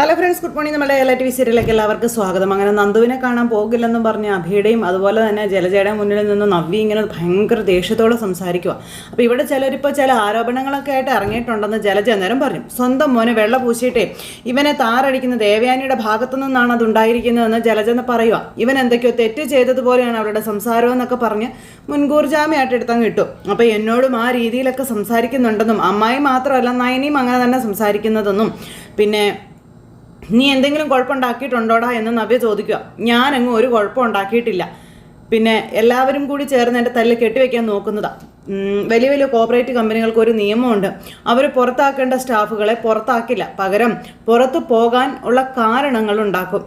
Hello friends good morning നമ്മുടെ എല്ലാ T V സീരിയലിലേക്ക് എല്ലാവർക്കും സ്വാഗതം. അങ്ങനെ നന്ദുവിനെ കാണാൻ പോകില്ലെന്നും പറഞ്ഞ അഭിയുടെയും അതുപോലെ തന്നെ ജലജയുടെ മുന്നിൽ നിന്ന് നവ്യ ഇങ്ങനെ ഭയങ്കര ദേഷ്യത്തോടെ സംസാരിക്കുക അപ്പോൾ ഇവിടെ ചിലരിപ്പോൾ ചില ആരോപണങ്ങളൊക്കെ ആയിട്ട് ഇറങ്ങിയിട്ടുണ്ടെന്ന് ജലജ അന്നേരം പറഞ്ഞു. സ്വന്തം മോനെ വെള്ള പൂശിയിട്ടേ ഇവനെ താറടിക്കുന്ന ദേവയാനിയുടെ ഭാഗത്തു നിന്നാണ് അത് ഉണ്ടായിരിക്കുന്നതെന്ന് ജലജ എന്ന് പറയുക ഇവൻ എന്തൊക്കെയോ തെറ്റ് ചെയ്തതുപോലെയാണ് അവരുടെ സംസാരം എന്നൊക്കെ പറഞ്ഞ് മുൻകൂർ ജാമ്യമായിട്ട് എടുത്തങ്ങ് കിട്ടും അപ്പോൾ എന്നോടും ആ രീതിയിലൊക്കെ സംസാരിക്കുന്നുണ്ടെന്നും അമ്മായി മാത്രമല്ല നയനിയും അങ്ങനെ തന്നെ സംസാരിക്കുന്നതെന്നും. പിന്നെ നീ എന്തെങ്കിലും കുഴപ്പമുണ്ടാക്കിയിട്ടുണ്ടോടാ എന്ന് നവ്യ ചോദിക്കുക. ഞാനങ്ങ് ഒരു കുഴപ്പം ഉണ്ടാക്കിയിട്ടില്ല പിന്നെ എല്ലാവരും കൂടി ചേർന്ന് എന്റെ തല്ല് കെട്ടിവെക്കാൻ നോക്കുന്നതാ. ഉം, വലിയ വലിയ കോപ്പറേറ്റ് കമ്പനികൾക്ക് ഒരു നിയമമുണ്ട്. അവർ പുറത്താക്കേണ്ട സ്റ്റാഫുകളെ പുറത്താക്കില്ല. പകരം പുറത്തു പോകാൻ ഉള്ള കാരണങ്ങൾ ഉണ്ടാക്കും.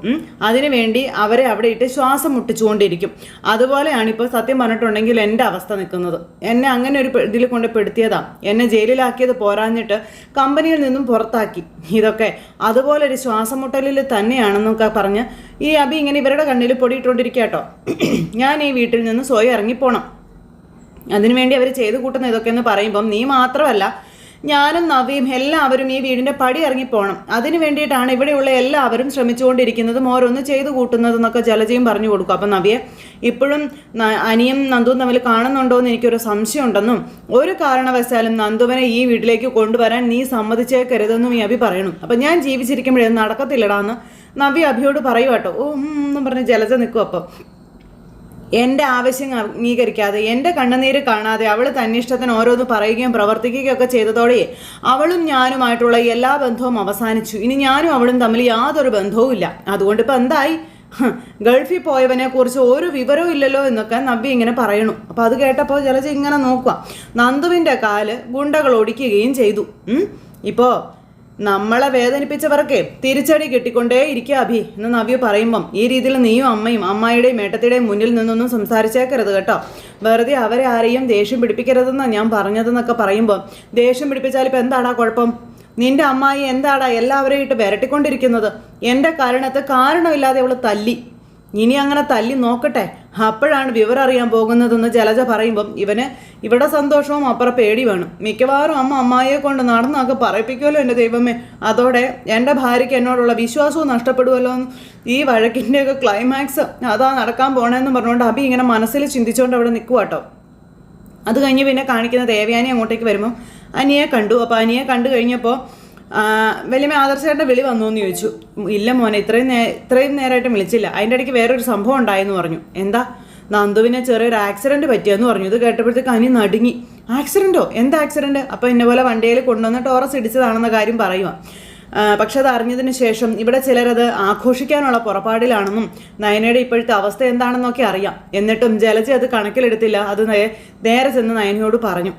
അതിനുവേണ്ടി അവരെ അവിടെ ഇട്ട് ശ്വാസം മുട്ടിച്ചുകൊണ്ടിരിക്കും. അതുപോലെയാണ് ഇപ്പോൾ സത്യം പറഞ്ഞിട്ടുണ്ടെങ്കിൽ എന്റെ അവസ്ഥ നിൽക്കുന്നത്. എന്നെ അങ്ങനെ ഒരു ഇതിൽ കൊണ്ട് പെടുത്തിയതാണ് എന്നെ ജയിലിലാക്കിയത് പോരാഞ്ഞിട്ട് കമ്പനിയിൽ നിന്നും പുറത്താക്കി. ഇതൊക്കെ അതുപോലെ ഒരു ശ്വാസം മുട്ടലിൽ തന്നെയാണെന്നൊക്കെ പറഞ്ഞ് ഈ അബി ഇങ്ങനെ ഇവരുടെ കണ്ണിൽ പൊടിയിട്ടുകൊണ്ടിരിക്കുക കേട്ടോ ഞാൻ ഈ വീട്ടിൽ നിന്ന് സ്വയം ഇറങ്ങിപ്പോണം. അതിനുവേണ്ടി അവർ ചെയ്തു കൂട്ടുന്ന ഇതൊക്കെ എന്ന് പറയുമ്പം നീ മാത്രമല്ല ഞാനും നവിയും എല്ലാവരും ഈ വീടിന്റെ പടി ഇറങ്ങിപ്പോണം അതിനു വേണ്ടിയിട്ടാണ് ഇവിടെയുള്ള എല്ലാവരും ശ്രമിച്ചുകൊണ്ടിരിക്കുന്നതും ഓരോന്ന് ചെയ്തു കൂട്ടുന്നതെന്നൊക്കെ ജലജയും പറഞ്ഞു കൊടുക്കും. അപ്പം നവിയെ ഇപ്പോഴും അനിയും നന്ദുവും തമ്മിൽ കാണുന്നുണ്ടോ എന്ന് എനിക്കൊരു സംശയമുണ്ടെന്നും ഒരു കാരണവശാലും നന്ദുവിനെ ഈ വീട്ടിലേക്ക് കൊണ്ടുവരാൻ നീ സമ്മതിച്ചേക്കരുതെന്നും ഈ അഭി പറയണം. അപ്പം ഞാൻ ജീവിച്ചിരിക്കുമ്പോഴേ നടക്കത്തില്ലടാന്ന് നവി അഭിയോട് പറയുവാട്ടോ ഓ എന്നും പറഞ്ഞ് ജലജ നിൽക്കും അപ്പം. എന്റെ ആവശ്യം അംഗീകരിക്കാതെ എന്റെ കണ്ണുനീര് കാണാതെ അവൾ തന്നിഷ്ടത്തിന് ഓരോന്ന് പറയുകയും പ്രവർത്തിക്കുകയും ഒക്കെ ചെയ്തതോടെ അവളും ഞാനുമായിട്ടുള്ള എല്ലാ ബന്ധവും അവസാനിച്ചു. ഇനി ഞാനും അവളും തമ്മിൽ യാതൊരു ബന്ധവും ഇല്ല അതുകൊണ്ട് ഇപ്പം എന്തായി? ഗൾഫിൽ പോയവനെ കുറിച്ച് ഒരു വിവരവും ഇല്ലല്ലോ എന്നൊക്കെ നബി ഇങ്ങനെ പറയണു. അപ്പോൾ അത് കേട്ടപ്പോൾ ജലജ ഇങ്ങനെ നോക്കുക നന്ദുവിന്റെ കാൽ ഗുണ്ടകൾ ഒടിക്കുകയും ചെയ്തു. ഇപ്പോൾ നമ്മളെ വേദനിപ്പിച്ചവർക്ക് തിരിച്ചടി കിട്ടിക്കൊണ്ടേ ഇരിക്കുക അഭി. എന്ന് നവ്യ പറയുമ്പം ഈ രീതിയിൽ നീയും അമ്മയും അമ്മായിയുടെയും ഏട്ടത്തിയുടെയും മുന്നിൽ നിന്നൊന്നും സംസാരിച്ചേക്കരുത് കേട്ടോ. വെറുതെ അവരെ ആരെയും ദേഷ്യം പിടിപ്പിക്കരുതെന്നാണ് ഞാൻ പറഞ്ഞതെന്നൊക്കെ പറയുമ്പോൾ ദേഷ്യം പിടിപ്പിച്ചാൽ ഇപ്പം എന്താടാ കുഴപ്പം? നിന്റെ അമ്മായി എന്താടാ എല്ലാവരെയും ഇട്ട് വിരട്ടിക്കൊണ്ടിരിക്കുന്നത്? എന്റെ കാരണത്ത് കാരണമില്ലാതെ അവൾ തല്ലി. ഇനി അങ്ങനെ തല്ലി നോക്കട്ടെ. അപ്പോഴാണ് വിവരം അറിയാൻ പോകുന്നതെന്ന് ജലജ പറയുമ്പം ഇവന് ഇവിടെ സന്തോഷവും അപ്പുറ പേടി വേണം. മിക്കവാറും അമ്മ അമ്മായിയെ കൊണ്ട് നടന്നൊക്കെ പറയിപ്പിക്കുമല്ലോ എന്റെ ദൈവമേ. അതോടെ എന്റെ ഭാര്യയ്ക്ക് എന്നോടുള്ള വിശ്വാസവും നഷ്ടപ്പെടുമല്ലോ ഈ വഴക്കിന്റെയൊക്കെ ക്ലൈമാക്സ് അതാ നടക്കാൻ പോണേന്ന് പറഞ്ഞുകൊണ്ട് അഭി ഇങ്ങനെ മനസ്സിൽ ചിന്തിച്ചുകൊണ്ട് അവിടെ നിൽക്കുക കേട്ടോ അത് കഴിഞ്ഞ് പിന്നെ കാണിക്കുന്ന ദേവയാനി അങ്ങോട്ടേക്ക് വരുമ്പോൾ അനിയെ കണ്ടു. അപ്പോൾ അനിയെ കണ്ടു കഴിഞ്ഞപ്പോൾ വലിയ ആദർശേട്ടന്റെ വിളി വന്നു എന്ന് ചോദിച്ചു. ഇല്ല മോനെ ഇത്രയും നേ ഇത്രയും നേരമായിട്ടും വിളിച്ചില്ല. അതിന്റെ ഇടയ്ക്ക് വേറൊരു സംഭവം ഉണ്ടായെന്ന് പറഞ്ഞു. എന്താ? നന്ദുവിനെ ചെറിയൊരു ആക്സിഡന്റ് പറ്റിയെന്ന് പറഞ്ഞു. ഇത് കേട്ടപ്പോഴത്തേക്ക് അനി നടുങ്ങി. ആക്സിഡന്റോ എന്താ ആക്സിഡന്റ് അപ്പോൾ എന്നെ പോലെ വണ്ടിയിൽ കൊണ്ടുവന്ന് ടോറസ് ഇടിച്ചതാണെന്ന കാര്യം പറയുക പക്ഷെ അത് അറിഞ്ഞതിന് ശേഷം ഇവിടെ ചിലരത് ആഘോഷിക്കാനുള്ള പുറപ്പാടിലാണെന്നും നയനയുടെ ഇപ്പോഴത്തെ അവസ്ഥ എന്താണെന്നൊക്കെ അറിയാം. എന്നിട്ടും ജലജി അത് കണക്കിലെടുത്തില്ല. അത് നേരെ ചെന്ന് നയനയോട് പറഞ്ഞു.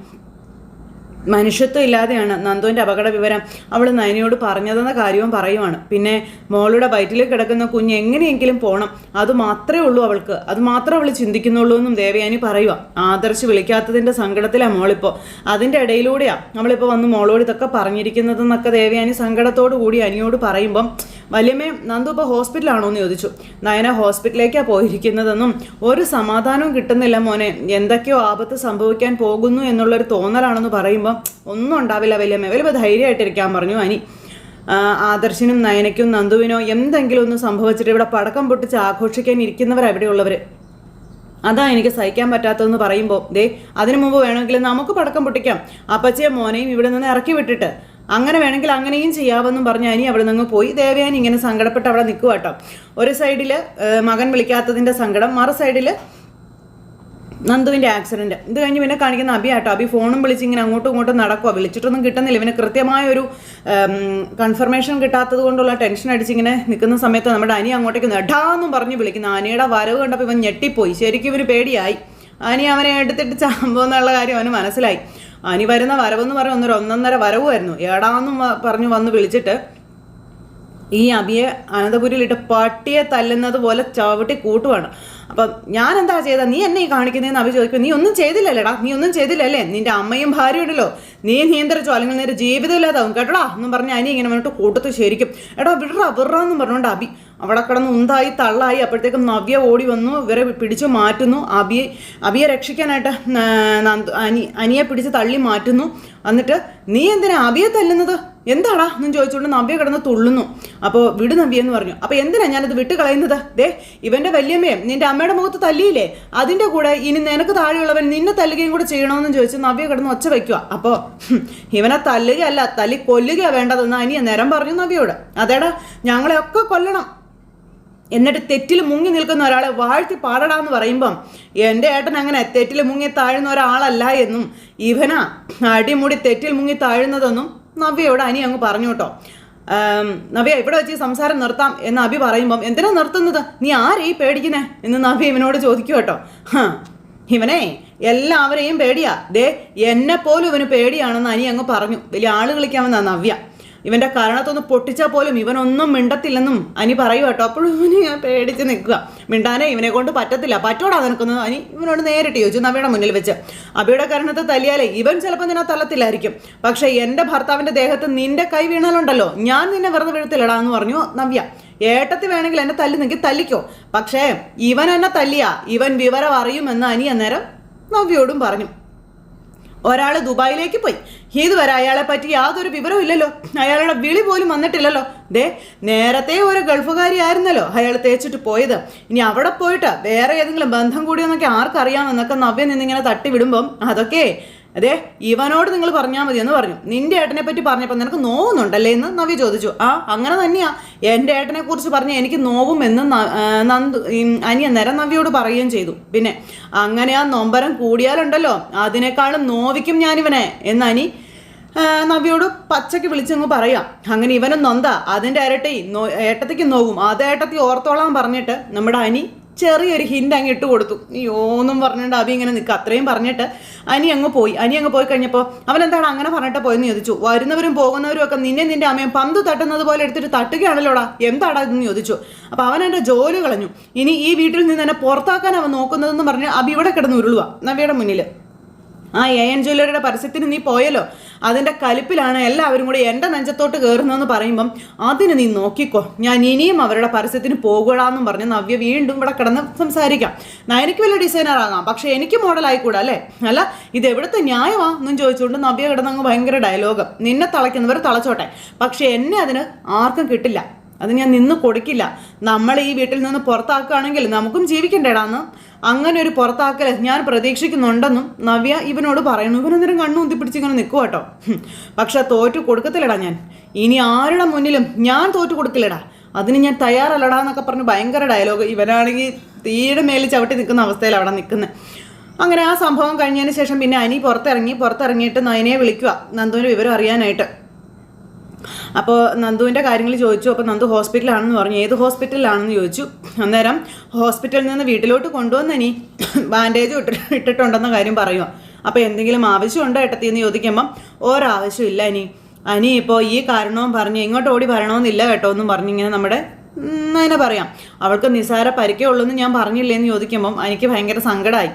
മനുഷ്യത്വം ഇല്ലാതെയാണ് നന്ദുവിന്റെ അപകട വിവരം അവൾ നയനയോട് പറഞ്ഞതെന്ന കാര്യവും പറയുവാണ്. പിന്നെ മോളുടെ വയറ്റിൽ കിടക്കുന്ന കുഞ്ഞ് എങ്ങനെയെങ്കിലും പോകണം അത് മാത്രമേ ഉള്ളൂ അവൾക്ക്. അത് മാത്രമേ അവൾ ചിന്തിക്കുന്നുള്ളൂ എന്നും ദേവയാനി പറയുക ആദർശ് വിളിക്കാത്തതിന്റെ സങ്കടത്തിലാണ് മോളിപ്പോൾ അതിന്റെ ഇടയിലൂടെയാണ് അവളിപ്പോൾ വന്ന് മോളോട് ഇതൊക്കെ പറഞ്ഞിരിക്കുന്നതെന്നൊക്കെ ദേവയാനി സങ്കടത്തോടു കൂടി അനിയോട് പറയുമ്പം വലിയമേ നന്ദു ഇപ്പോൾ ഹോസ്പിറ്റലാണോ? എന്ന് ചോദിച്ചു. നയന ഹോസ്പിറ്റലിലേക്കാണ് പോയിരിക്കുന്നതെന്നും ഒരു സമാധാനവും കിട്ടുന്നില്ല മോനെ. എന്തൊക്കെയോ ആപത്ത് സംഭവിക്കാൻ പോകുന്നു എന്നുള്ളൊരു തോന്നലാണെന്ന് പറയുമ്പോൾ ഒന്നും ഉണ്ടാവില്ല വലിയമ്മ. വലിയ ധൈര്യമായിട്ടിരിക്കാൻ പറഞ്ഞു അനി. ആദർശനും നയനയ്ക്കും നന്ദുവിനോ എന്തെങ്കിലും ഒന്ന് സംഭവിച്ചിട്ട് ഇവിടെ പടക്കം പൊട്ടിച്ച് ആഘോഷിക്കാൻ ഇരിക്കുന്നവർ അവിടെയുള്ളവർ അതാ എനിക്ക് സഹിക്കാൻ പറ്റാത്തതെന്ന് പറയുമ്പോൾ ദേ അതിനു മുമ്പ് വേണമെങ്കിൽ നമുക്ക് പടക്കം പൊട്ടിക്കാം. അപ്പച്ചയെ മോനെയും ഇവിടെ നിന്ന് ഇറക്കി വിട്ടിട്ട്. അങ്ങനെ വേണമെങ്കിൽ അങ്ങനെയും ചെയ്യാമെന്നും പറഞ്ഞ് അനി അവിടെ നിന്ന് പോയി. ദേവയാൻ ഇങ്ങനെ സങ്കടപ്പെട്ട് അവിടെ നിൽക്കുക കേട്ടോ ഒരു സൈഡിൽ മകൻ വിളിക്കാത്തതിന്റെ സങ്കടം മറു സൈഡിൽ നന്ദുവിന്റെ ആക്സിഡന്റ് ഇത് കഴിഞ്ഞ് പിന്നെ കാണിക്കുന്ന അബി ആട്ടോ. അബി ഫോണും വിളിച്ച് ഇങ്ങനെ അങ്ങോട്ടും ഇങ്ങോട്ടും നടക്കുക വിളിച്ചിട്ടൊന്നും കിട്ടുന്നില്ല. ഇവന് കൃത്യമായ ഒരു കൺഫർമേഷൻ കിട്ടാത്തത് കൊണ്ടുള്ള ടെൻഷൻ അടിച്ച് ഇങ്ങനെ നിൽക്കുന്ന സമയത്ത് നമ്മുടെ അനി അങ്ങോട്ടേക്ക് നെടാന്നും പറഞ്ഞ് വിളിക്കുന്നു. അനിയുടെ വരവ് കണ്ടപ്പോൾ ഇവൻ ഞെട്ടിപ്പോയി. ശരിക്കും ഇവന് പേടിയായി. അനി അവനെ എടുത്തിട്ട് ചാമ്പോന്നുള്ള കാര്യം അവന് മനസ്സിലായി. അനി വരുന്ന വരവെന്ന് പറഞ്ഞ ഒന്നൊരു ഒന്നൊന്നര വരവുമായിരുന്നു. ഏടാന്നും പറഞ്ഞു വന്ന് വിളിച്ചിട്ട് ഈ അബിയെ അനന്തപുരിയിലിട്ട് പട്ടിയെ തല്ലുന്നത് പോലെ ചവിട്ടി കൂട്ടുവാണ്. അപ്പം ഞാൻ എന്താ ചെയ്തത് നീ എന്നെ ഈ കാണിക്കുന്നതെന്ന് അഭി ചോദിക്കും നീ ഒന്നും ചെയ്തില്ലല്ലേടാ? നീ ഒന്നും ചെയ്തില്ലല്ലേ? നിന്റെ അമ്മയും ഭാര്യയും ഉണ്ടല്ലോ. നീ നിയന്ത്രിച്ചോ? അല്ലെങ്കിൽ നിന്റെ ജീവിതം ഇല്ലാതാവും കേട്ടോടാ? എന്നും പറഞ്ഞ് അനി ഇങ്ങനെ വന്നിട്ട് കൂട്ടത്ത് ശരിക്കും എടാ വിടറാ വിടറാ എന്നും പറഞ്ഞുകൊണ്ട് അബി അവിടെ കിടന്ന് ഉന്തായി തള്ളായി. അപ്പോഴത്തേക്കും നവ്യ ഓടി വന്നു ഇവരെ പിടിച്ചു മാറ്റുന്നു. അബിയെ അബിയെ രക്ഷിക്കാനായിട്ട് അനി അനിയെ പിടിച്ച് തള്ളി മാറ്റുന്നു. എന്നിട്ട് നീ എന്തിനാ അബിയെ തല്ലുന്നത്? എന്താടാ എന്നും ചോദിച്ചുകൊണ്ട് നവ്യ കിടന്ന് തുള്ളുന്നു. അപ്പോൾ വിട് നവ്യ എന്ന് പറഞ്ഞു. അപ്പോൾ എന്തിനാ ഞാനത് വിട്ട് കളയുന്നത് ദേ ഇവന്റെ വല്യമ്മയും നിന്റെ അമ്മയുടെ മുഖത്ത് തല്ലിയില്ലേ? അതിന്റെ കൂടെ ഇനി നിനക്ക് താഴെയുള്ളവൻ നിന്നെ തല്ലുകയും കൂടെ ചെയ്യണമെന്ന് ചോദിച്ച് നവ്യ കിടന്ന് ഒച്ച വയ്ക്കുക അപ്പോൾ ഇവനെ തല്ലുകയല്ല തല്ലി കൊല്ലുകയാ വേണ്ടതെന്ന് അനിയ നേരം പറഞ്ഞു നവ്യയോട് അതേടാ ഞങ്ങളെയൊക്കെ കൊല്ലണം. എന്നിട്ട് തെറ്റിൽ മുങ്ങി നിൽക്കുന്ന ഒരാളെ വാഴ്ത്തി പാടടാന്ന് പറയുമ്പം എന്റെ ഏട്ടൻ അങ്ങനെ തെറ്റിൽ മുങ്ങി താഴുന്ന ഒരാളല്ല എന്നും ഇവനാ അടിമുടി തെറ്റിൽ മുങ്ങി താഴുന്നതെന്നും നവ്യയോട് അനി അങ്ങ് പറഞ്ഞു കേട്ടോ. നവ്യ ഇവിടെ വെച്ച് സംസാരം നിർത്താം എന്ന് അഭി പറയുമ്പം എന്തിനാ നിർത്തുന്നത്? നീ ആരെയും പേടിക്കുന്നേ? എന്ന് നവ്യ ഇവനോട് ചോദിക്കും കേട്ടോ. ഇവനെ എല്ലാവരെയും പേടിയാ. ദേ എന്നെ പോലും ഇവന് പേടിയാണെന്ന് അനി അങ്ങ് പറഞ്ഞു. വലിയ ആൾ കളിക്കാമെന്നാ നവ്യ. ഇവന്റെ കരണത്തൊന്ന് പൊട്ടിച്ചാൽ പോലും ഇവനൊന്നും മിണ്ടത്തില്ലെന്നും അനി പറയൂ കേട്ടോ. അപ്പോഴും ഇവന് ഞാൻ പേടിച്ച് നിൽക്കുക. മിണ്ടാനേ ഇവനെ കൊണ്ട് പറ്റത്തില്ല. പറ്റോടാ നിനക്കൊന്ന്? അനി ഇവനോട് നേരിട്ട് ചോദിച്ചു. നവയുടെ മുന്നിൽ വെച്ച്? അബിയുടെ കാരണത്തെ തല്ലിയാലേ ഇവൻ ചിലപ്പോൾ നിന്നെ തലത്തിലായിരിക്കും പക്ഷേ എന്റെ ഭർത്താവിന്റെ ദേഹത്ത് നിന്റെ കൈ വീണാലുണ്ടല്ലോ. ഞാൻ നിന്നെ വെറുതെ വീഴത്തില്ലടാ എന്ന് പറഞ്ഞു നവ്യ. ഏട്ടത്തി വേണമെങ്കിൽ എന്നെ തല്ലുന്നെങ്കിൽ തല്ലിക്കോ. പക്ഷേ ഇവൻ എന്നെ തല്ലിയാ. ഇവൻ വിവരം അറിയുമെന്ന് അനി അന്നേരം നവ്യോടും പറഞ്ഞു. ഒരാൾ ദുബായിലേക്ക് പോയി. ഇതുവരെ അയാളെ പറ്റി യാതൊരു വിവരവും ഇല്ലല്ലോ. അയാളുടെ വിളി പോലും വന്നിട്ടില്ലല്ലോ. ദേ നേരത്തെ ഒരു ഗൾഫുകാരി ആയിരുന്നല്ലോ അയാൾ തേച്ചിട്ട് പോയത്. ഇനി അവിടെ പോയിട്ട് വേറെ ഏതെങ്കിലും ബന്ധം കൂടിയെന്നൊക്കെ ആർക്കറിയാമെന്നൊക്കെ നവ്യ നിന്നിങ്ങനെ തട്ടിവിടുമ്പം അതൊക്കെ അതെ ഇവനോട് നിങ്ങൾ പറഞ്ഞാൽ മതി എന്ന് പറഞ്ഞു. നിന്റെ ഏട്ടനെ പറ്റി പറഞ്ഞപ്പോൾ നിനക്ക് നോവുന്നുണ്ടല്ലേ എന്ന് നവ്യ ചോദിച്ചു. ആ അങ്ങനെ തന്നെയാ. എന്റെ ഏട്ടനെ കുറിച്ച് പറഞ്ഞ് എനിക്ക് നോവും എന്ന് നന്ദു അനിയ നേരം നവ്യോട് പറയുകയും ചെയ്തു. പിന്നെ അങ്ങനെ ആ നൊമ്പരം കൂടിയാലുണ്ടല്ലോ. അതിനേക്കാളും നോവിക്കും ഞാനിവനെ എന്ന് അനി നവിയോട് പച്ചയ്ക്ക് വിളിച്ചങ്ങ് പറയാം. അങ്ങനെ ഇവനും നൊന്ത അതിന്റെ ഇരട്ടി ഏട്ടത്തിക്ക് നോവും. അത് ഏട്ടത്തി ഓർത്തോളാൻ പറഞ്ഞിട്ട് നമ്മുടെ അനി ചെറിയൊരു ഹിന്റ് അങ്ങ് ഇട്ട് കൊടുത്തു. നീ ഒന്നും പറഞ്ഞിട്ട് അബി ഇങ്ങനെ നിൽക്കുക അത്രയും പറഞ്ഞിട്ട് അനി അങ്ങ് പോയി. അനി അങ്ങ് പോയി കഴിഞ്ഞപ്പോൾ അവൻ എന്താണ് അങ്ങനെ പറഞ്ഞിട്ട് പോയെന്ന് ചോദിച്ചു. വരുന്നവരും പോകുന്നവരും ഒക്കെ നിന്നെ നിന്റെ അമ്മയും പന്ത് തട്ടുന്നത് പോലെ എടുത്തിട്ട് തട്ടുകയാണല്ലോടാ? എന്താടാ ഇതെന്ന് ചോദിച്ചു. അപ്പോൾ അവൻ എന്റെ ജോലി കളഞ്ഞു. ഇനി ഈ വീട്ടിൽ നിന്ന് എന്നെ പുറത്താക്കാൻ അവൻ നോക്കുന്നതെന്ന് പറഞ്ഞ് അബി ഇവിടെ കിടന്ന് ഉരുളുക നവിയുടെ മുന്നിൽ ആ എ എൻ ജ്വല്ലറിയുടെ പരസ്യത്തിന് നീ പോയല്ലോ. അതിന്റെ കലിപ്പിലാണ് എല്ലാവരും കൂടി എന്റെ നെഞ്ചത്തോട്ട് കയറുന്നതെന്ന് പറയുമ്പം അതിന് നീ നോക്കിക്കോ. ഞാൻ ഇനിയും അവരുടെ പരസ്യത്തിന് പോകുകയാണെന്നും പറഞ്ഞ് നവ്യ വീണ്ടും ഇവിടെ കിടന്ന് സംസാരിക്കാം. "നാ, എനിക്ക് വലിയ ഡിസൈനർ ആകാം പക്ഷേ എനിക്ക് മോഡലായിക്കൂടാ അല്ലേ? അല്ല ഇത് എവിടുത്തെ ന്യായമാ എന്നും ചോദിച്ചുകൊണ്ട് നവ്യ കിടന്നങ്ങ് ഭയങ്കര ഡയലോഗ് നിന്നെ തളയ്ക്കുന്നവർ തളച്ചോട്ടെ പക്ഷേ എന്നെ അതിന് ആർക്കും കിട്ടില്ല. അത് ഞാൻ നിന്ന് കൊടുക്കില്ല. നമ്മൾ ഈ വീട്ടിൽ നിന്ന് പുറത്താക്കുകയാണെങ്കിൽ നമുക്കും ജീവിക്കണ്ടേടാന്ന് അങ്ങനെ ഒരു പുറത്താക്കൽ ഞാൻ പ്രതീക്ഷിക്കുന്നുണ്ടെന്നും നവ്യ ഇവനോട് പറയുന്നു. ഇവനൊന്നിനും കണ്ണു ഉന്തി പിടിച്ചിങ്ങനെ നിൽക്കുക കേട്ടോ. പക്ഷെ തോറ്റു കൊടുക്കത്തില്ലടാ ഞാൻ. ഇനി ആരുടെ മുന്നിലും ഞാൻ തോറ്റു കൊടുക്കില്ലടാ. അതിന് ഞാൻ തയ്യാറല്ലടാ എന്നൊക്കെ പറഞ്ഞ് ഭയങ്കര ഡയലോഗ് ഇവനാണെങ്കിൽ തീരെ മേലിൽ ചവിട്ടി നിൽക്കുന്ന അവസ്ഥയിൽ അവിടെ നിൽക്കുന്നത് അങ്ങനെ ആ സംഭവം കഴിഞ്ഞതിന് ശേഷം പിന്നെ അനി പുറത്തിറങ്ങി പുറത്തിറങ്ങിയിട്ട് നയനെ വിളിക്കുക നന്ദുവിന് വിവരം അറിയാനായിട്ട്. അപ്പോൾ നന്ദുവിന്റെ കാര്യങ്ങൾ ചോദിച്ചു. അപ്പോൾ നന്ദു ഹോസ്പിറ്റലാണെന്ന് പറഞ്ഞു. ഏത് ഹോസ്പിറ്റലിലാണെന്ന് ചോദിച്ചു. അന്നേരം ഹോസ്പിറ്റലിൽ നിന്ന് വീട്ടിലോട്ട് കൊണ്ടുവന്ന് ഇനി ബാൻഡേജ് ഇട്ട് ഇട്ടിട്ടുണ്ടെന്ന കാര്യം പറയുക അപ്പോൾ എന്തെങ്കിലും ആവശ്യമുണ്ടോ ഏട്ടത്തി എന്ന് ചോദിക്കുമ്പം ഒരാവശ്യമില്ല ഇനി. അനി ഇപ്പോൾ ഈ കാരണവും പറഞ്ഞ് ഇങ്ങോട്ട് ഓടി വരണമെന്നില്ല കേട്ടോ എന്നും പറഞ്ഞിങ്ങനെ നമ്മുടെ അതിനെ പറയാം. അവൾക്ക് നിസാര പരിക്കേ ഉള്ളൂ എന്ന് ഞാൻ പറഞ്ഞില്ലേ എന്ന് ചോദിക്കുമ്പം എനിക്ക് ഭയങ്കര സങ്കടമായി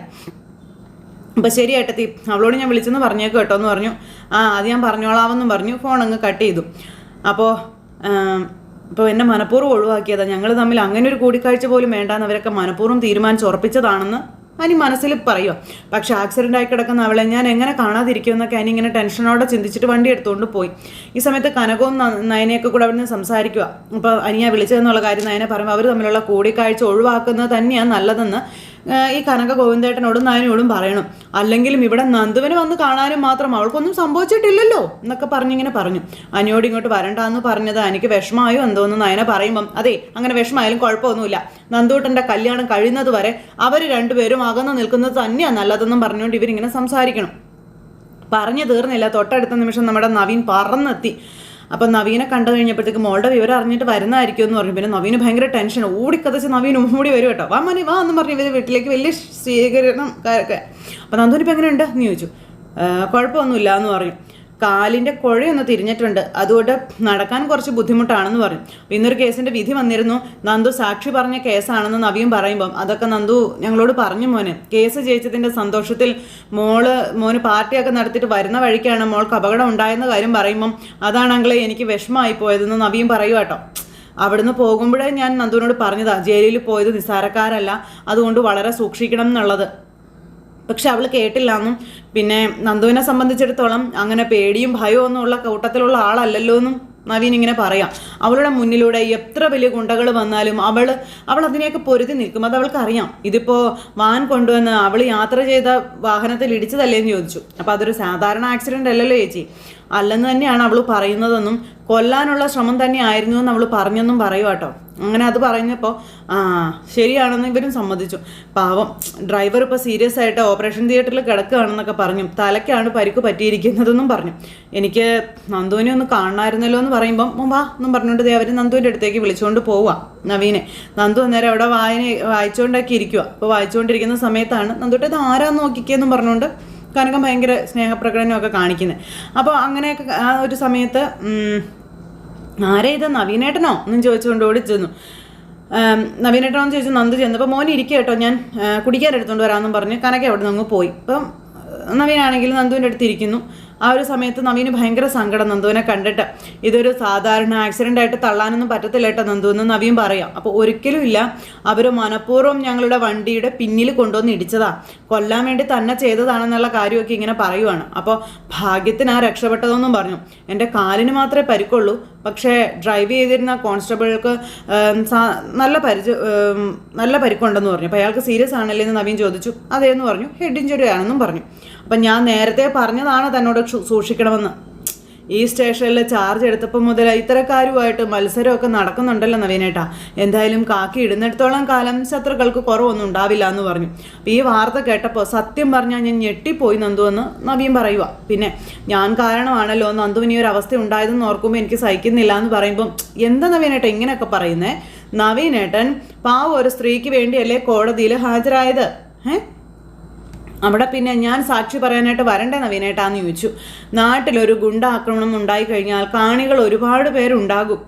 അപ്പം ശരി ഏട്ടത്തി അവളോട് ഞാൻ വിളിച്ചെന്ന് പറഞ്ഞേക്ക് കേട്ടോ എന്ന് പറഞ്ഞു. ആ അത് ഞാൻ പറഞ്ഞോളാമെന്നും പറഞ്ഞു ഫോൺ അങ്ങ് കട്ട് ചെയ്തു. അപ്പോൾ ഇപ്പോൾ എന്നെ മനഃപൂർവം ഒഴിവാക്കിയതാണ് ഞങ്ങൾ തമ്മിൽ അങ്ങനെ ഒരു കൂടിക്കാഴ്ച പോലും വേണ്ടാന്ന് അവരൊക്കെ മനഃപൂർവം തീരുമാനിച്ച് ഉറപ്പിച്ചതാണെന്ന് അനി മനസ്സിൽ പറയുക പക്ഷെ ആക്സിഡന്റ് ആയി കിടക്കുന്ന അവളെ ഞാൻ എങ്ങനെ കാണാതിരിക്കുമെന്നൊക്കെ അനി ഇങ്ങനെ ടെൻഷനോടെ ചിന്തിച്ചിട്ട് വണ്ടി എടുത്തുകൊണ്ട് പോയി. ഈ സമയത്ത് കനകവും നയനയൊക്കെ കൂടെ അവിടെ നിന്ന് സംസാരിക്കുക അപ്പോൾ അനിയ വിളിച്ചതെന്നുള്ള കാര്യം നയനെ പറയുമ്പോൾ അവർ തമ്മിലുള്ള കൂടിക്കാഴ്ച ഒഴിവാക്കുന്നത് തന്നെയാണ് നല്ലതെന്ന് ഈ കനക ഗോവിന്ദേട്ടനോടും നായനോടും പറയണം. അല്ലെങ്കിലും ഇവിടെ നന്ദുവിനെ വന്ന് കാണാനും മാത്രം അവൾക്കൊന്നും സംഭവിച്ചിട്ടില്ലല്ലോ എന്നൊക്കെ പറഞ്ഞിങ്ങനെ പറഞ്ഞു. അനിയോട് ഇങ്ങോട്ട് വരണ്ട എന്ന് പറഞ്ഞത് എനിക്ക് വിഷമായോ എന്തോന്ന് നയന പറയുമ്പം അതെ അങ്ങനെ വിഷമായാലും കുഴപ്പമൊന്നുമില്ല. നന്ദൂട്ടന്റെ കല്യാണം കഴിയുന്നത് വരെ അവർ രണ്ടുപേരും അകന്നു നിൽക്കുന്നത് തന്നെയാണ് നല്ലതെന്നും പറഞ്ഞുകൊണ്ട് ഇവരിങ്ങനെ സംസാരിക്കണം. പറഞ്ഞു തീർന്നില്ല. തൊട്ടടുത്ത നിമിഷം നമ്മുടെ നവീൻ പറന്നെത്തി. അപ്പം നവീനെ കണ്ടു കഴിഞ്ഞപ്പോഴത്തേക്ക് മോളുടെ വിവരം അറിഞ്ഞിട്ട് വരുന്നതായിരിക്കും എന്ന് പറഞ്ഞു. പിന്നെ നവീന് ഭയങ്കര ടെൻഷൻ. ഓടിക്കതച്ച് നവീൻ ഓടി വരും കേട്ടോ. വാ മനി വാ എന്ന് പറഞ്ഞു ഇവർ വീട്ടിലേക്ക് വലിയ സ്വീകരണം അപ്പം നന്ദൂരിപ്പം എങ്ങനെയുണ്ട്? എന്ന് ചോദിച്ചു. "ആ, കുഴപ്പമൊന്നുമില്ല എന്ന് പറഞ്ഞു. കാലിന്റെ കുഴയൊന്ന് തിരിഞ്ഞിട്ടുണ്ട്. അതുകൊണ്ട് നടക്കാൻ കുറച്ച് ബുദ്ധിമുട്ടാണെന്ന് പറയും. ഇന്നൊരു കേസിന്റെ വിധി വന്നിരുന്നു. നന്ദു സാക്ഷി പറഞ്ഞ കേസാണെന്ന് നവിയും പറയുമ്പം അതൊക്കെ നന്ദു ഞങ്ങളോട് പറഞ്ഞു മോന്. കേസ് ജയിച്ചതിന്റെ സന്തോഷത്തിൽ മോൾ മോന് പാർട്ടിയൊക്കെ നടത്തിയിട്ട് വരുന്ന വഴിക്കാണ് മോൾക്ക് അപകടം ഉണ്ടായെന്ന കാര്യം പറയുമ്പം അതാണെങ്കിലേ എനിക്ക് വിഷമമായി പോയതെന്ന് നവിയും പറയുക കേട്ടോ. അവിടുന്ന് പോകുമ്പോഴേ ഞാൻ നന്ദുവിനോട് പറഞ്ഞതാ ജയിലിൽ പോയത് നിസ്സാരക്കാരല്ല അതുകൊണ്ട് വളരെ സൂക്ഷിക്കണം എന്നുള്ളത്. പക്ഷെ അവൾ കേട്ടില്ല എന്നും പിന്നെ നന്ദുവിനെ സംബന്ധിച്ചിടത്തോളം അങ്ങനെ പേടിയും ഭയവും ഒന്നും ഉള്ള കൂട്ടത്തിലുള്ള ആളല്ലല്ലോ എന്നും നവീൻ ഇങ്ങനെ പറയാം. അവളുടെ മുന്നിലൂടെ എത്ര വലിയ ഗുണ്ടകൾ വന്നാലും അവൾ അവൾ അതിനെയൊക്കെ പൊരുതി നിൽക്കും. അത് അവൾക്ക് അറിയാം. ഇതിപ്പോൾ വാൻ കൊണ്ടുവന്ന് അവൾ യാത്ര ചെയ്ത വാഹനത്തിൽ ഇടിച്ചതല്ലേന്ന് ചോദിച്ചു. അപ്പോൾ അതൊരു സാധാരണ ആക്സിഡന്റ് അല്ലല്ലോ ചേച്ചി. അല്ലെന്ന് തന്നെയാണ് അവൾ പറയുന്നതെന്നും കൊല്ലാനുള്ള ശ്രമം തന്നെ ആയിരുന്നു എന്ന് അവൾ പറഞ്ഞെന്നും പറയുക കേട്ടോ അങ്ങനെ അത് പറഞ്ഞപ്പോൾ ആ ശരിയാണെന്ന് ഇവരും സമ്മതിച്ചു. പാവം ഡ്രൈവർ ഇപ്പോൾ സീരിയസ് ആയിട്ട് ഓപ്പറേഷൻ തിയേറ്ററിൽ കിടക്കുകയാണെന്നൊക്കെ പറഞ്ഞു. തലയ്ക്കാണ് പരിക്ക് പറ്റിയിരിക്കുന്നതെന്നും പറഞ്ഞു. എനിക്ക് നന്ദുവിനെ ഒന്ന് കാണണമായിരുന്നല്ലോ എന്ന് പറയുമ്പം വാ എന്നും പറഞ്ഞുകൊണ്ട് ദേ അവർ നന്ദുവിന്റെ അടുത്തേക്ക് വിളിച്ചുകൊണ്ട് പോവുക നവീനെ. നന്ദു അന്നേരം അവിടെ വായന വായിച്ചുകൊണ്ടൊക്കെ ഇരിക്കുക അപ്പോൾ വായിച്ചുകൊണ്ടിരിക്കുന്ന സമയത്താണ് നന്ദുട്ട് ഇത് ആരാന്ന് നോക്കിക്കേന്നും പറഞ്ഞുകൊണ്ട് കനകം ഭയങ്കര സ്നേഹപ്രകടനമൊക്കെ കാണിക്കുന്നത് അപ്പോൾ അങ്ങനെയൊക്കെ ആ ഒരു സമയത്ത് ആരാ ഇത് നവീനേട്ടനോ? എന്നും ചോദിച്ചുകൊണ്ട് ഓടി ചെന്നു ആം, നവീനേട്ടനോ എന്ന് ചോദിച്ചു നന്ദു ചെന്നപ്പോൾ മോൻ ഇരിക്കുക കേട്ടോ ഞാൻ കുടിക്കാൻ എടുത്തുകൊണ്ട് വരാമെന്നും പറഞ്ഞ് കനക അവിടെ നിന്ന് അങ്ങ് പോയി. ഇപ്പം നവീനാണെങ്കിൽ നന്ദുവിന്റെ അടുത്ത് ഇരിക്കുന്നു. ആ ഒരു സമയത്ത് നവീന് ഭയങ്കര സങ്കടം നന്ദുവിനെ കണ്ടിട്ട്. ഇതൊരു സാധാരണ ആക്സിഡന്റ് ആയിട്ട് തള്ളാനൊന്നും പറ്റത്തില്ല കേട്ടോ നന്ദു എന്ന് നവീൻ പറയാം. അപ്പോൾ ഒരിക്കലും ഇല്ല. അവർ മനഃപൂർവം ഞങ്ങളുടെ വണ്ടിയുടെ പിന്നിൽ കൊണ്ടുവന്ന് ഇടിച്ചതാ. കൊല്ലാൻ വേണ്ടി തന്നെ ചെയ്തതാണെന്നുള്ള കാര്യമൊക്കെ ഇങ്ങനെ പറയുവാണ്. അപ്പോൾ ഭാഗ്യത്തിന് ആ രക്ഷപ്പെട്ടതെന്നും പറഞ്ഞു. എന്റെ കാലിന് മാത്രമേ പരിക്കുള്ളൂ. പക്ഷേ ഡ്രൈവ് ചെയ്തിരുന്ന കോൺസ്റ്റബിൾക്ക് നല്ല പരിചയ നല്ല പരിക്കുണ്ടെന്ന് പറഞ്ഞു. അപ്പോൾ അയാൾക്ക് സീരിയസ് ആണല്ലേ എന്ന് നവീൻ ചോദിച്ചു. അതേന്ന് പറഞ്ഞു. ഹെഡ് ഇഞ്ചുറി ആണെന്നും പറഞ്ഞു. അപ്പം ഞാൻ നേരത്തെ പറഞ്ഞതാണ് തന്നോട് ക്ഷു- സൂക്ഷിക്കണമെന്ന്. ഈ സ്റ്റേഷനിൽ ചാർജ് എടുത്തപ്പോൾ മുതൽ ഇത്തരക്കാരുമായിട്ട് മത്സരമൊക്കെ നടക്കുന്നുണ്ടല്ലോ നവീനേട്ടാ. എന്തായാലും കാക്കി ഇടുന്നിടത്തോളം കാലം ശത്രുക്കൾക്ക് കുറവൊന്നും ഉണ്ടാവില്ല എന്ന് പറഞ്ഞു. അപ്പോൾ ഈ വാർത്ത കേട്ടപ്പോൾ സത്യം പറഞ്ഞാൽ ഞാൻ ഞെട്ടിപ്പോയി നന്ദു എന്ന് നവീൻ പറയുക പിന്നെ ഞാൻ കാരണമാണല്ലോ നന്ദുവിന് ഈ ഒരു അവസ്ഥ ഉണ്ടായതെന്ന് ഓർക്കുമ്പോൾ എനിക്ക് സഹിക്കുന്നില്ല എന്ന് പറയുമ്പം എന്താ നവീനേട്ടാ ഇങ്ങനെയൊക്കെ പറയുന്നേ? നവീനേട്ടൻ പാവ ഒരു സ്ത്രീക്ക് വേണ്ടിയല്ലേ കോടതിയിൽ ഹാജരായത്? ഏഹ് അവിടെ പിന്നെ ഞാൻ സാക്ഷി പറയാനായിട്ട് വരണ്ടേ നവീനേട്ടാന്ന് ചോദിച്ചു. നാട്ടിലൊരു ഗുണ്ടാക്രമണം ഉണ്ടായി കഴിഞ്ഞാൽ കാണികൾ ഒരുപാട് പേരുണ്ടാകും.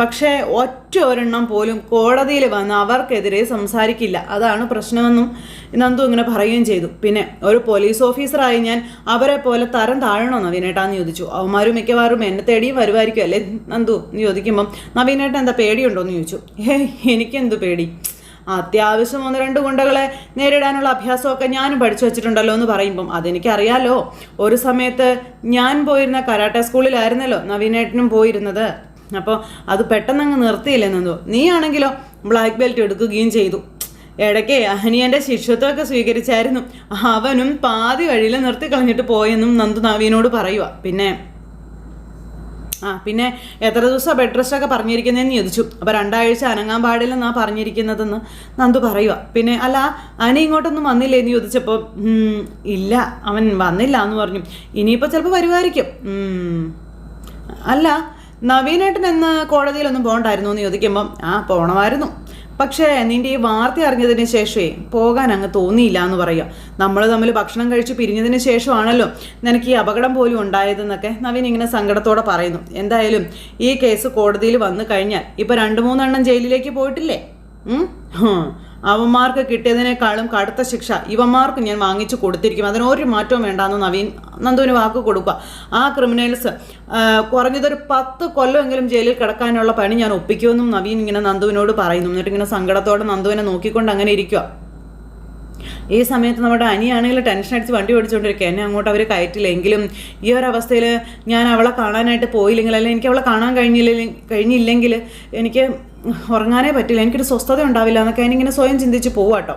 പക്ഷേ ഒറ്റ ഒരെണ്ണം പോലും കോടതിയിൽ വന്ന് അവർക്കെതിരെ സംസാരിക്കില്ല. അതാണ് പ്രശ്നമെന്നും നന്ദു ഇങ്ങനെ പറയുകയും ചെയ്തു. പിന്നെ ഒരു പോലീസ് ഓഫീസറായി ഞാൻ അവരെ പോലെ തരം താഴണോ നവീനേട്ടാന്ന് ചോദിച്ചു. അവന്മാരും മിക്കവാറും എന്നെ തേടിയും വരുമായിരിക്കും അല്ലേ നന്ദു എന്ന് ചോദിക്കുമ്പം നവീനേട്ടൻ എന്താ പേടിയുണ്ടോ എന്ന് ചോദിച്ചു. ഹേ എനിക്കെന്ത് പേടി? അത്യാവശ്യം ഒന്ന് രണ്ട് ഗുണ്ടകളെ നേരിടാനുള്ള അഭ്യാസമൊക്കെ ഞാനും പഠിച്ചു വെച്ചിട്ടുണ്ടല്ലോ എന്ന് പറയുമ്പം അതെനിക്കറിയാലോ. ഒരു സമയത്ത് ഞാൻ പോയിരുന്ന കരാട്ടെ സ്കൂളിലായിരുന്നല്ലോ നവീനേട്ടനും പോയിരുന്നത്. അപ്പോൾ അത് പെട്ടെന്ന് അങ്ങ് നിർത്തിയില്ലെന്നോ നീ ആണെങ്കിലോ ബ്ലാക്ക് ബെൽറ്റ് എടുക്കുകയും ചെയ്തു. ഇടയ്ക്ക് അനിയന്റെ ശിഷ്യത്വമൊക്കെ സ്വീകരിച്ചായിരുന്നു. അവനും പാതി വഴിയിൽ നിർത്തി കളഞ്ഞിട്ട് പോയെന്നും നന്ദു നവീനോട് പറയുക പിന്നെ ആ പിന്നെ എത്ര ദിവസം ബെഡ് റെസ്റ്റ് ഒക്കെ പറഞ്ഞിരിക്കുന്നതെന്ന് ചോദിച്ചു. അപ്പോൾ രണ്ടാഴ്ച അനങ്ങാൻ പാടില്ലെന്നാ പറഞ്ഞിരിക്കുന്നതെന്ന് നന്ദു പറയുക പിന്നെ അല്ല അനി ഇങ്ങോട്ടൊന്നും വന്നില്ലേ എന്ന് ചോദിച്ചപ്പോൾ ഇല്ല അവൻ വന്നില്ല എന്ന് പറഞ്ഞു. ഇനിയിപ്പോൾ ചിലപ്പോൾ വരുമായിരിക്കും. അല്ല നവീനേട്ടൻ എന്ന് കോടതിയിലൊന്നും പോകണ്ടായിരുന്നു എന്ന് ചോദിക്കുമ്പം ആ പോണമായിരുന്നു. പക്ഷേ നിന്റെ ഈ വാർത്ത അറിഞ്ഞതിന് ശേഷമേ പോകാൻ അങ്ങ് തോന്നിയില്ല എന്ന് പറയുക. നമ്മൾ തമ്മിൽ ഭക്ഷണം കഴിച്ച് പിരിഞ്ഞതിന് ശേഷമാണല്ലോ നിനക്ക് ഈ അപകടം പോലും ഉണ്ടായതെന്നൊക്കെ നവീൻ ഇങ്ങനെ സങ്കടത്തോടെ പറയുന്നു. എന്തായാലും ഈ കേസ് കോടതിയിൽ വന്നു കഴിഞ്ഞാൽ ഇപ്പൊ രണ്ട് മൂന്നെണ്ണം ജയിലിലേക്ക് പോയിട്ടില്ലേ. അവന്മാർക്ക് കിട്ടിയതിനേക്കാളും കടുത്ത ശിക്ഷ ഇവന്മാർക്ക് ഞാൻ വാങ്ങിച്ചു കൊടുത്തിരിക്കും. അതിനൊരു മാറ്റവും വേണ്ടാന്ന് നവീൻ നന്ദുവിന് വാക്ക് കൊടുക്കുക. ആ ക്രിമിനൽസ് കുറഞ്ഞതൊരു പത്ത് കൊല്ലമെങ്കിലും ജയിലിൽ കിടക്കാനുള്ള പണി ഞാൻ ഒപ്പിക്കുമെന്നും നവീൻ ഇങ്ങനെ നന്ദുവിനോട് പറയുന്നു. എന്നിട്ട് ഇങ്ങനെ സങ്കടത്തോടെ നന്ദുവിനെ നോക്കിക്കൊണ്ട് അങ്ങനെ ഇരിക്കുക ഈ സമയത്ത് നമ്മുടെ അനിയാണെങ്കിൽ ടെൻഷൻ അടിച്ച് വണ്ടി ഓടിച്ചുകൊണ്ടിരിക്കുക എന്നെ അങ്ങോട്ട് അവർ കയറ്റില്ല. എങ്കിലും ഈ ഒരു അവസ്ഥയിൽ ഞാൻ അവളെ കാണാനായിട്ട് പോയില്ലെങ്കിൽ അല്ലെങ്കിൽ എനിക്ക് അവളെ കാണാൻ കഴിഞ്ഞില്ല കഴിഞ്ഞില്ലെങ്കിൽ എനിക്ക് ഉറങ്ങാനേ പറ്റില്ല. എനിക്കൊരു സ്വസ്ഥത ഉണ്ടാവില്ല എന്നൊക്കെ ഞാനിങ്ങനെ സ്വയം ചിന്തിച്ച് പോവാട്ടോ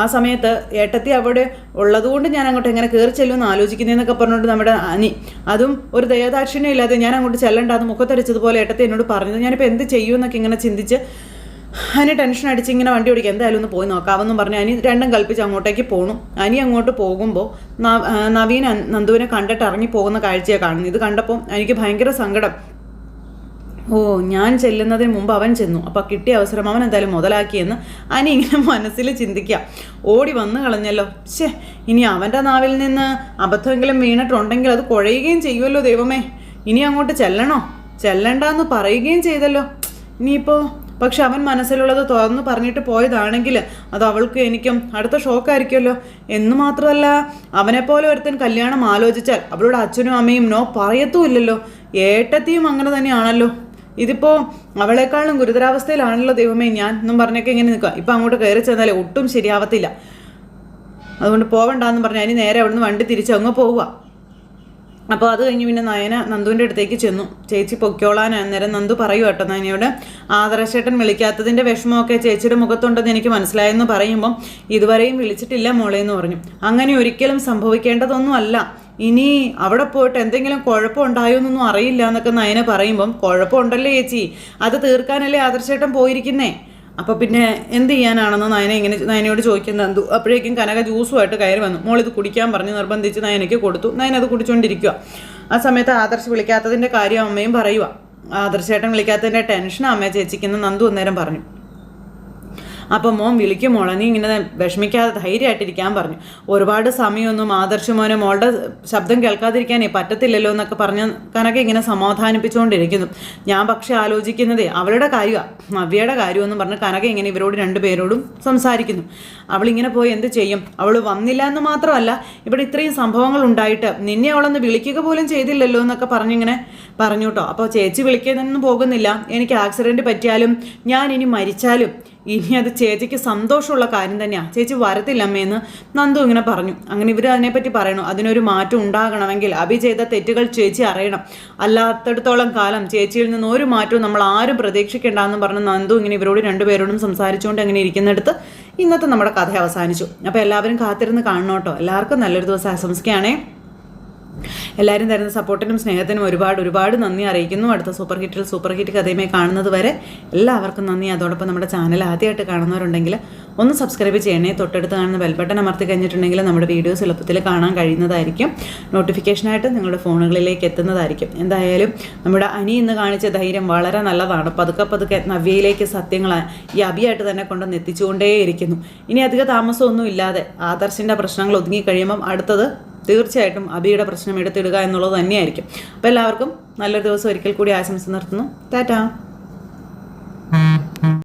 ആ സമയത്ത് ഏട്ടത്തി അവിടെ ഉള്ളതുകൊണ്ട് ഞാൻ അങ്ങോട്ട് എങ്ങനെ കയറി ചെല്ലുമെന്ന് ആലോചിക്കുന്നതെന്നൊക്കെ പറഞ്ഞുകൊണ്ട് നമ്മുടെ അനി അതും ഒരു ദയദാക്ഷിണ്യം ഇല്ലാതെ ഞാൻ അങ്ങോട്ട് ചെല്ലണ്ട അത് മുഖത്തടിച്ചതുപോലെ ഏട്ടത്തി എന്നോട് പറഞ്ഞത്. ഞാനിപ്പോൾ എന്ത് ചെയ്യുമെന്നൊക്കെ ഇങ്ങനെ ചിന്തിച്ച് അനി ടെൻഷൻ അടിച്ച് ഇങ്ങനെ വണ്ടി ഓടിക്കുക എന്തായാലും ഒന്ന് പോയി നോക്കാം നോക്കാമെന്നും പറഞ്ഞു അനി രണ്ടും കൽപ്പിച്ച് അങ്ങോട്ടേക്ക് പോണു. അനി അങ്ങോട്ട് പോകുമ്പോൾ നവീൻ നന്ദുവിനെ കണ്ടിട്ട് ഇറങ്ങി പോകുന്ന കാഴ്ചയാണ് കാണുന്നത്. ഇത് കണ്ടപ്പോൾ എനിക്ക് ഭയങ്കര സങ്കടം. ഓ ഞാൻ ചെല്ലുന്നതിന് മുമ്പ് അവൻ ചെന്നു. അപ്പോൾ കിട്ടിയ അവസരം അവൻ എന്തായാലും മുതലാക്കിയെന്ന് അനി ഇങ്ങനെ മനസ്സിൽ ചിന്തിക്കുക ഓടി വന്നു കളഞ്ഞല്ലോ. ഛേ ഇനി അവന്റെ നാവിൽ നിന്ന് അബദ്ധമെങ്കിലും വീണിട്ടുണ്ടെങ്കിൽ അത് കുഴയുകയും ചെയ്യുമല്ലോ ദൈവമേ. ഇനി അങ്ങോട്ട് ചെല്ലണോ? ചെല്ലണ്ടെന്ന് പറയുകയും ചെയ്തല്ലോ. ഇനിയിപ്പോൾ പക്ഷെ അവൻ മനസ്സിലുള്ളത് തുറന്നു പറഞ്ഞിട്ട് പോയതാണെങ്കിൽ അത് അവൾക്ക് എനിക്കും അടുത്ത ഷോക്കായിരിക്കുമല്ലോ എന്ന് മാത്രമല്ല അവനെപ്പോലെ ഒരുത്തൻ കല്യാണം ആലോചിച്ചാൽ അവളുടെ അച്ഛനും അമ്മയും നോ പറയത്തുമില്ലല്ലോ. ഏട്ടത്തിയും അങ്ങനെ തന്നെയാണല്ലോ. ഇതിപ്പോൾ അവളെക്കാളും ഗുരുതരാവസ്ഥയിലാണല്ലോ ദൈവമേ ഞാൻ എന്നും പറഞ്ഞൊക്കെ ഇങ്ങനെ നിൽക്കുക. ഇപ്പം അങ്ങോട്ട് കയറി ചെന്നാലേ ഒട്ടും ശരിയാവത്തില്ല. അതുകൊണ്ട് പോവണ്ടെന്ന് പറഞ്ഞാൽ അതിന് നേരെ അവിടുന്ന് വണ്ടി തിരിച്ച് അങ്ങ് പോവുക. അപ്പോൾ അത് കഴിഞ്ഞ് പിന്നെ നയന നന്ദുവിന്റെ അടുത്തേക്ക് ചെന്നു. ചേച്ചി പൊക്കോളാൻ അന്നേരം നന്ദു പറയൂ കേട്ടോ നയനയോട്. ആദർശേട്ടൻ വിളിക്കാത്തതിന്റെ വിഷമമൊക്കെ ചേച്ചിയുടെ മുഖത്തുണ്ടെന്ന് എനിക്ക് മനസ്സിലായെന്ന് പറയുമ്പം ഇതുവരെയും വിളിച്ചിട്ടില്ല മോളെ എന്ന് പറഞ്ഞു. അങ്ങനെ ഒരിക്കലും സംഭവിക്കേണ്ടതൊന്നും അല്ല ഇനി അവിടെ പോയിട്ട് എന്തെങ്കിലും കുഴപ്പമുണ്ടായോ എന്നൊന്നും അറിയില്ല എന്നൊക്കെ നയന പറയുമ്പം കുഴപ്പമുണ്ടല്ലേ ചേച്ചി? അത് തീർക്കാനല്ലേ ആദർശേട്ടൻ പോയിരിക്കുന്നേ? അപ്പോൾ പിന്നെ എന്ത് ചെയ്യാനാണെന്ന് നയന ഇങ്ങനെ നയനയോട് ചോദിക്കുന്ന എന്തു അപ്പോഴേക്കും കനക ജ്യൂസുമായിട്ട് കയറി വന്നു. മോൾ ഇത് കുടിക്കാൻ പറഞ്ഞ് നിർബന്ധിച്ച് നയനയ്ക്ക് കൊടുത്തു. നയന അത് കുടിച്ചുകൊണ്ടിരിക്കുക ആ സമയത്ത് ആദർശ് വിളിക്കാത്തതിന്റെ കാര്യം അമ്മയും പറയുക ആദർശേട്ടൻ വിളിക്കാത്തതിന്റെ ടെൻഷൻ അമ്മയെ ചേച്ചിക്കുന്ന നന്ദു അന്നേരം പറഞ്ഞു. അപ്പം മോൻ വിളിക്കും മോളെ നീ ഇങ്ങനെ വിഷമിക്കാതെ ധൈര്യമായിട്ടിരിക്കാൻ പറഞ്ഞു. ഒരുപാട് സമയമൊന്നും ആദർശ മോനെ മോളുടെ ശബ്ദം കേൾക്കാതിരിക്കാനേ പറ്റത്തില്ലല്ലോ എന്നൊക്കെ പറഞ്ഞ് കനക ഇങ്ങനെ സമാധാനിപ്പിച്ചുകൊണ്ടിരിക്കുന്നു. ഞാൻ പക്ഷെ ആലോചിക്കുന്നതേ അവളുടെ കാര്യമാണ് നവ്യയുടെ കാര്യമെന്ന് പറഞ്ഞ് കനക ഇങ്ങനെ ഇവരോട് രണ്ടുപേരോടും സംസാരിക്കുന്നു. അവളിങ്ങനെ പോയി എന്ത് ചെയ്യും? അവൾ വന്നില്ല എന്ന് മാത്രമല്ല ഇവിടെ ഇത്രയും സംഭവങ്ങൾ ഉണ്ടായിട്ട് നിന്നെ അവളൊന്ന് വിളിക്കുക പോലും ചെയ്തില്ലല്ലോ എന്നൊക്കെ പറഞ്ഞിങ്ങനെ പറഞ്ഞു കേട്ടോ അപ്പോൾ ചേച്ചി വിളിക്കുന്നൊന്നും പോകുന്നില്ല. എനിക്ക് ആക്സിഡന്റ് പറ്റിയാലും ഞാൻ ഇനി മരിച്ചാലും ഇനി അത് ചേച്ചിക്ക് സന്തോഷമുള്ള കാര്യം തന്നെയാണ് ചേച്ചി വരത്തില്ല അമ്മയെന്ന് നന്ദു ഇങ്ങനെ പറഞ്ഞു. അങ്ങനെ ഇവർ അതിനെപ്പറ്റി പറയണു. അതിനൊരു മാറ്റം ഉണ്ടാകണമെങ്കിൽ അഭി ചെയ്ത തെറ്റുകൾ ചേച്ചി അറിയണം. അല്ലാത്തടത്തോളം കാലം ചേച്ചിയിൽ നിന്ന് ഒരു മാറ്റവും നമ്മൾ ആരും പ്രതീക്ഷിക്കേണ്ടെന്ന് പറഞ്ഞ് നന്ദു ഇങ്ങനെ ഇവരോട് രണ്ടുപേരോടും സംസാരിച്ചുകൊണ്ട് അങ്ങനെ ഇരിക്കുന്നിടത്ത് ഇന്നത്തെ നമ്മുടെ കഥ അവസാനിച്ചു. അപ്പോൾ എല്ലാവരും കാത്തിരുന്ന് കാണണോട്ടോ. എല്ലാവർക്കും നല്ലൊരു ദിവസം ആശംസിക്കുകയാണേ. എല്ലാവരും തരുന്ന സപ്പോർട്ടിനും സ്നേഹത്തിനും ഒരുപാട് ഒരുപാട് നന്ദി അറിയിക്കുന്നു. അടുത്ത സൂപ്പർ ഹിറ്റിൽ സൂപ്പർ ഹിറ്റ് കഥയുമായി കാണുന്നത് വരെ എല്ലാവർക്കും നന്ദി. അതോടൊപ്പം നമ്മുടെ ചാനൽ ആദ്യമായിട്ട് കാണുന്നവരുണ്ടെങ്കിൽ ഒന്ന് സബ്സ്ക്രൈബ് ചെയ്യണേ. തൊട്ടടുത്ത് കാണുന്ന ബെൽബട്ടൺ അമർത്തി കഴിഞ്ഞിട്ടുണ്ടെങ്കിൽ നമ്മുടെ വീഡിയോസ് എളുപ്പത്തിൽ കാണാൻ കഴിയുന്നതായിരിക്കും. നോട്ടിഫിക്കേഷനായിട്ട് നിങ്ങളുടെ ഫോണുകളിലേക്ക് എത്തുന്നതായിരിക്കും. എന്തായാലും നമ്മുടെ അനി ഇന്ന് കാണിച്ച ധൈര്യം വളരെ നല്ലതാണ്. പതുക്കെ പതുക്കെ നവ്യയിലേക്ക് സത്യങ്ങൾ ഈ അഭിയായിട്ട് തന്നെ കൊണ്ടുവന്ന് എത്തിച്ചുകൊണ്ടേയിരിക്കുന്നു. ഇനി അധിക താമസമൊന്നും ഇല്ലാതെ ആദർശിന്റെ പ്രശ്നങ്ങൾ ഒതുങ്ങി കഴിയുമ്പം അടുത്തത് തീർച്ചയായിട്ടും അബിയുടെ പ്രശ്നം എടുത്തിടുക എന്നുള്ളത് തന്നെയായിരിക്കും. അപ്പോൾ എല്ലാവർക്കും നല്ലൊരു ദിവസം ഒരിക്കൽ കൂടി ആശംസ നിർത്തുന്നു. ടാറ്റാ.